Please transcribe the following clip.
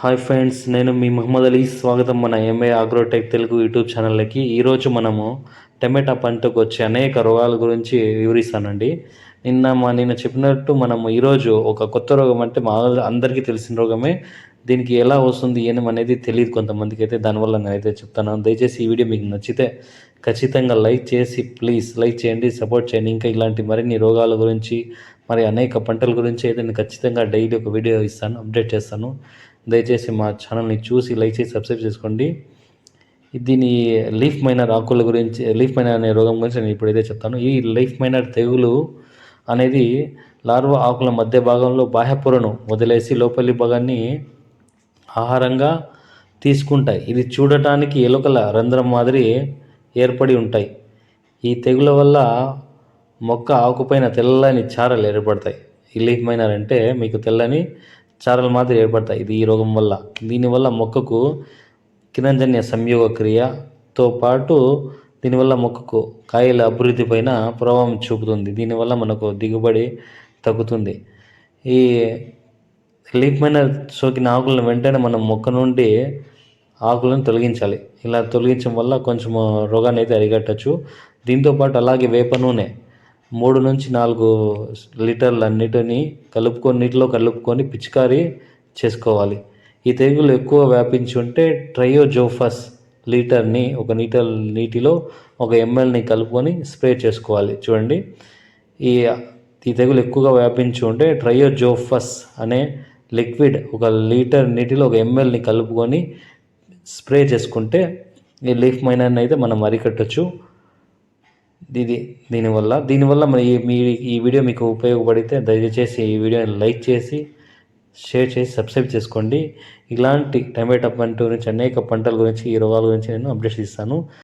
Hi friends నేను మీ మహమ్మద్ అలీ. స్వాగతం మన ఎంఏ ఆగ్రోటెక్ తెలుగు యూట్యూబ్ ఛానల్కి ఈరోజు మనము టమాటా పంటకు వచ్చే అనేక రోగాల గురించి వివరిస్తానండి. నిన్న మా నిన్న చెప్పినట్టు మనము ఈరోజు ఒక కొత్త రోగం అంటే మా అందరికీ తెలిసిన రోగమే. దీనికి ఎలా వస్తుంది ఏం అనేది తెలియదు కొంతమందికి అయితే. దానివల్ల నేనైతే చెప్తాను. దయచేసి ఈ వీడియో మీకు నచ్చితే ఖచ్చితంగా లైక్ చేసి ప్లీజ్ లైక్ చేయండి సపోర్ట్ చేయండి. ఇంకా ఇలాంటి మరిన్ని రోగాల గురించి మరి అనేక పంటల గురించి అయితే నేను ఖచ్చితంగా డైలీ ఒక వీడియో ఇస్తాను అప్డేట్ చేస్తాను. దయచేసి మా ఛానల్ని చూసి లైక్ చేసి సబ్స్క్రైబ్ చేసుకోండి. దీని లీఫ్ మైనర్ ఆకుల గురించి లీఫ్ మైనర్ అనే రోగం గురించి నేను ఇప్పుడైతే చెప్తాను. ఈ లీఫ్ మైనర్ తెగులు అనేది లార్వా ఆకుల మధ్య భాగంలో బాహ్య పొరను వదిలేసి లోపలి భాగాన్ని ఆహారంగా తీసుకుంటాయి. ఇది చూడటానికి ఎలుకల రంధ్రం మాదిరి ఏర్పడి ఉంటాయి. ఈ తెగుల వల్ల మొక్క ఆకుపైన తెల్లని చారలు ఏర్పడతాయి. ఈ లీఫ్ మైనర్ అంటే మీకు తెల్లని చారలు మాదిరి ఏర్పడతాయి. ఇది ఈ రోగం వల్ల. దీనివల్ల మొక్కకు కిరంజన్య సంయోగ క్రియతో పాటు దీనివల్ల మొక్కకు కాయల అభివృద్ధి పైన ప్రభావం చూపుతుంది. దీనివల్ల మనకు దిగుబడి తగ్గుతుంది. ఈ లీఫ్ మైనర్ సోకిన ఆకులను వెంటనే మనం మొక్క నుండి ఆకులను తొలగించాలి. ఇలా తొలగించడం వల్ల కొంచెం రోగాన్ని అయితే అరిగట్టచ్చు దీంతోపాటు అలాగే వేప నూనె మూడు నుంచి నాలుగు లీటర్ల నీటిని కలుపుకొని నీటిలో కలుపుకొని పిచికారీ చేసుకోవాలి. ఈ తెగులు ఎక్కువ వ్యాపించి ఉంటే ట్రయోజోఫస్ లీటర్ని ఒక లీటర్ నీటిలో ఒక ఎంఎల్ని కలుపుకొని స్ప్రే చేసుకోవాలి. చూడండి. ఈ ఈ తెగులు ఎక్కువగా వ్యాపించి ఉంటే ట్రయోజోఫస్ అనే లిక్విడ్ ఒక లీటర్ నీటిలో ఒక ఎంఎల్ని కలుపుకొని స్ప్రే చేసుకుంటే ఈ లీఫ్ మైనర్ని అయితే మనం అరికట్టచ్చు. ఇది దీనివల్ల దీనివల్ల మరి ఈ- మీ ఈ వీడియో మీకు ఉపయోగపడితే దయచేసి ఈ వీడియోని లైక్ చేసి షేర్ చేసి సబ్స్క్రైబ్ చేసుకోండి. ఇలాంటి టమాటా పంట గురించి అనేక పంటల గురించి ఈ రోగాల గురించి నేను అప్డేట్స్ ఇస్తాను.